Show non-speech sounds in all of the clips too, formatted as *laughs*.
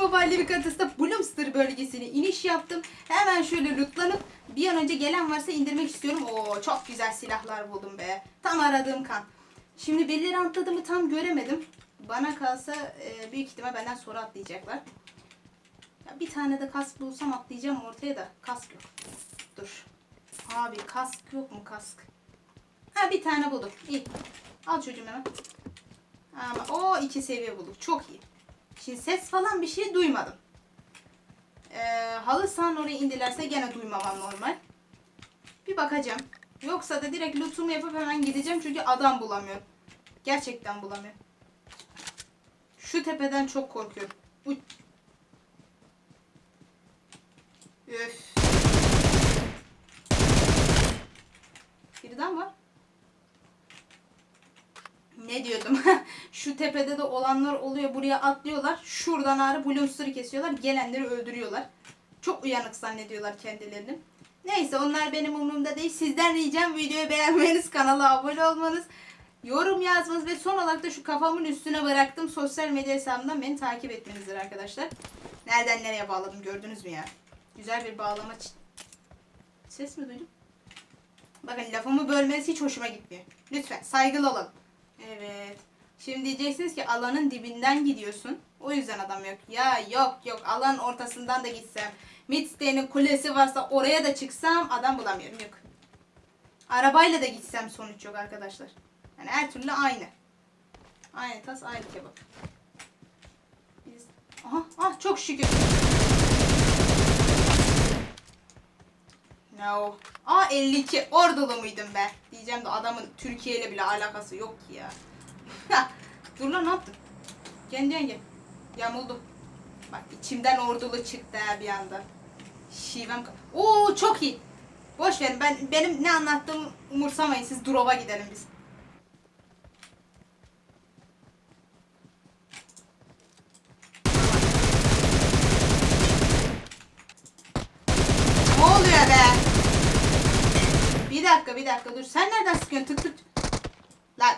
Mobile bir haritasında Bloomster bölgesine iniş yaptım. Hemen şöyle lootlanıp bir an önce gelen varsa indirmek istiyorum. Oo çok güzel silahlar buldum be. Tam aradığım kan. Şimdi birileri atladı mı tam göremedim. Bana kalsa e, büyük ihtimal benden sonra atlayacaklar. Ya bir tane de kask bulsam atlayacağım ortaya da. Kask yok. Dur. Abi kask yok mu kask? Ha bir tane buldum. İyi. Al çocuğum hemen. Ama o iki seviye bulduk. Çok iyi. Şimdi ses falan bir şey duymadım. Ee, halı sahanın oraya indilerse gene duymamam normal. Bir bakacağım. Yoksa da direkt lootumu yapıp hemen gideceğim çünkü adam bulamıyorum. Gerçekten bulamıyorum. Şu tepeden çok korkuyorum. Uy. Üf. Birden var. Ne diyordum? *laughs* Şu tepede de olanlar oluyor. Buraya atlıyorlar. Şuradan ağrı Bloomster'ı kesiyorlar. Gelenleri öldürüyorlar. Çok uyanık zannediyorlar kendilerini. Neyse onlar benim umurumda değil. Sizden ricam videoyu beğenmeniz, kanala abone olmanız, yorum yazmanız ve son olarak da şu kafamın üstüne bıraktım sosyal medya hesabımdan beni takip etmenizdir arkadaşlar. Nereden nereye bağladım gördünüz mü ya? Güzel bir bağlama. Ses mi duydum? Bakın lafımı bölmesi hiç hoşuma gitmiyor. Lütfen saygılı olalım. Evet. Şimdi diyeceksiniz ki alanın dibinden gidiyorsun. O yüzden adam yok. Ya yok yok alanın ortasından da gitsem. Midstay'nin kulesi varsa oraya da çıksam adam bulamıyorum. Yok. Arabayla da gitsem sonuç yok arkadaşlar. Yani her türlü aynı. Aynı tas aynı kebap. Biz... Aha, ah çok şükür. No. Aa 52. Ordulu muydum be? Diyeceğim de adamın Türkiye ile bile alakası yok ki ya. Dur lan ne yaptın? Kendi yenge. Yamuldu. Bak içimden ordulu çıktı ha bir anda. Şivem. Oo çok iyi. Boş verin ben benim ne anlattığımı umursamayın siz drop'a gidelim biz. Ne oluyor be? Bir dakika bir dakika dur. Sen nereden sıkıyorsun? Tık tık. Lan.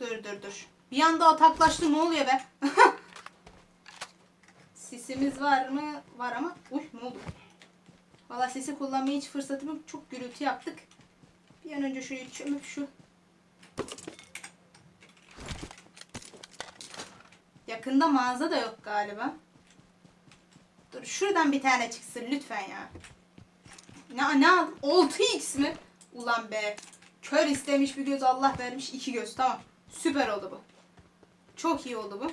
Dur dur dur. Bir anda ataklaştı ne oluyor be? *laughs* Sisimiz var mı? Var ama. Uy ne oldu? Valla sesi kullanmaya hiç fırsatım yok. Çok gürültü yaptık. Bir an önce şurayı çömüp şu. Yakında mağaza da yok galiba. Dur şuradan bir tane çıksın lütfen ya. Ne ne aldın? 6x mi? Ulan be. Kör istemiş bir göz Allah vermiş iki göz. Tamam. Süper oldu bu. Çok iyi oldu bu.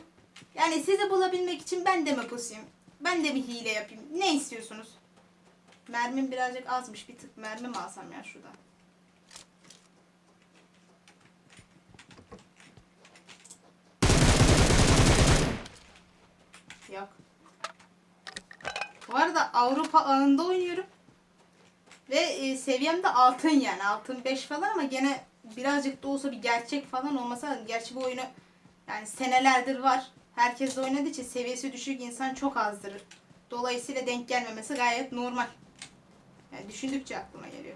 Yani sizi bulabilmek için ben de mi pusayım? Ben de mi hile yapayım? Ne istiyorsunuz? Mermim birazcık azmış. Bir tık mermi mi alsam ya şuradan? Yok. Bu arada Avrupa ağında oynuyorum. Ve e, seviyem de altın yani. Altın 5 falan ama gene birazcık da olsa bir gerçek falan olmasa gerçi bu oyunu yani senelerdir var. Herkes de oynadığı için seviyesi düşük insan çok azdır. Dolayısıyla denk gelmemesi gayet normal. Yani düşündükçe aklıma geliyor.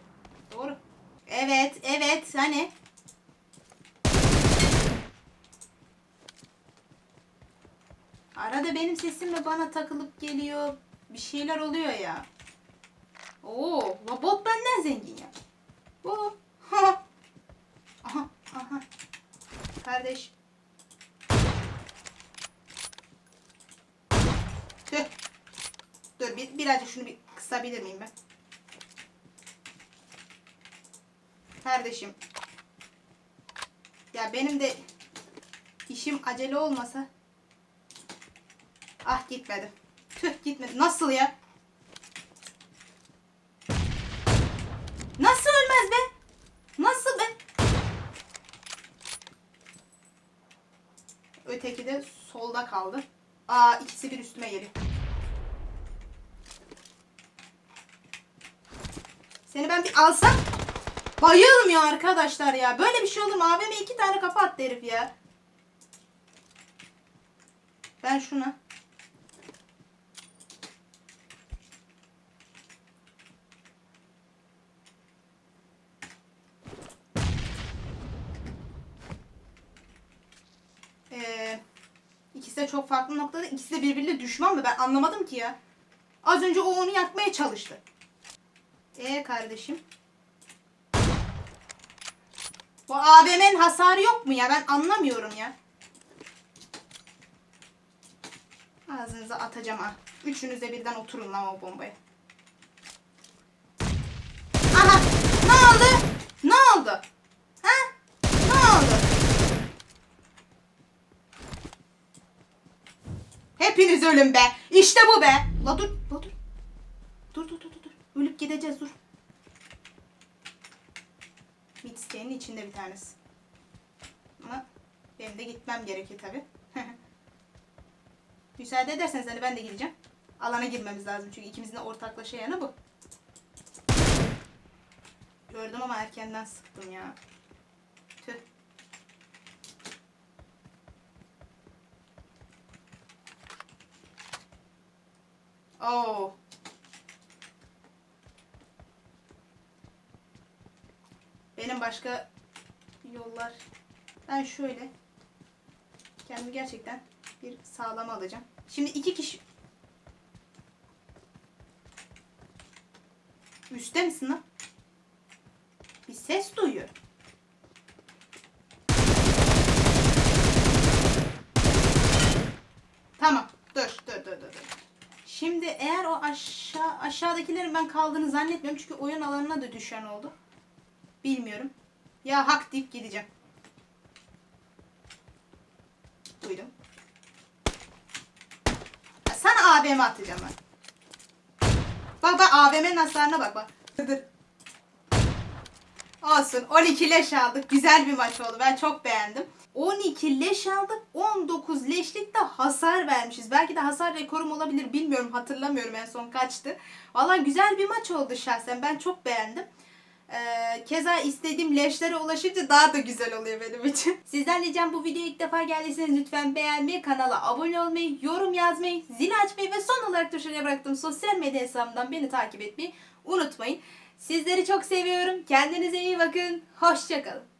Doğru. Evet, evet. Hani Arada benim sesim de bana takılıp geliyor. Bir şeyler oluyor ya. Oo, bot benden zengin ya. Ha. *laughs* Aha, aha. Kardeş. Tüh. Dur bir, birazcık şunu bir kısabilir miyim ben? Kardeşim. Ya benim de işim acele olmasa Ah gitmedi. Tüh gitmedi. Nasıl ya? Nasıl ölmez be? Nasıl be? Öteki de solda kaldı. Aa ikisi bir üstüme geliyor. Seni ben bir alsam bayılırım ya arkadaşlar ya. Böyle bir şey olur mu? AVM iki tane kafa attı herif ya. Ben şuna. Ee, ikisi de çok farklı noktada. İkisi de birbiriyle düşman mı? Ben anlamadım ki ya. Az önce o onu yakmaya çalıştı. Ee kardeşim. Bu AVM'nin hasarı yok mu ya? Ben anlamıyorum ya. Ağzınıza atacağım ha. Üçünüz de birden oturun lan o bombaya. Aha! Ne oldu? Ne oldu? Ha? Ne oldu? Hepiniz ölün be. İşte bu be. La dur, la dur Ölüp gideceğiz dur. Midstay'in içinde bir tanesi. Ama benim de gitmem gerekiyor tabi. *laughs* Müsaade ederseniz hani ben de gideceğim. Alana girmemiz lazım çünkü ikimizin de ortaklaşa yanı bu. Gördüm ama erkenden sıktım ya. Tüh. Oo. Benim başka yollar. Ben şöyle kendimi gerçekten bir sağlama alacağım. Şimdi iki kişi Üste misin lan? Bir ses duyuyorum. Tamam. Dur, dur, dur. dur. Şimdi eğer o aşağı aşağıdakilerin ben kaldığını zannetmiyorum çünkü oyun alanına da düşen oldu. Bilmiyorum. Ya hak deyip gideceğim. Duydum. Ya sana AVM atacağım ben. Bak bak AVM'nin hasarına bak bak. Dur. Olsun. 12 leş aldık. Güzel bir maç oldu. Ben çok beğendim. 12 leş aldık. 19 leşlik de hasar vermişiz. Belki de hasar rekorum olabilir. Bilmiyorum. Hatırlamıyorum en son kaçtı. Valla güzel bir maç oldu şahsen. Ben çok beğendim. Ee, keza istediğim leşlere ulaşınca daha da güzel oluyor benim için. *laughs* Sizden ricam bu videoya ilk defa geldiyseniz lütfen beğenmeyi, kanala abone olmayı, yorum yazmayı, zil açmayı ve son olarak da şuraya bıraktığım sosyal medya hesabımdan beni takip etmeyi unutmayın. Sizleri çok seviyorum. Kendinize iyi bakın. Hoşçakalın.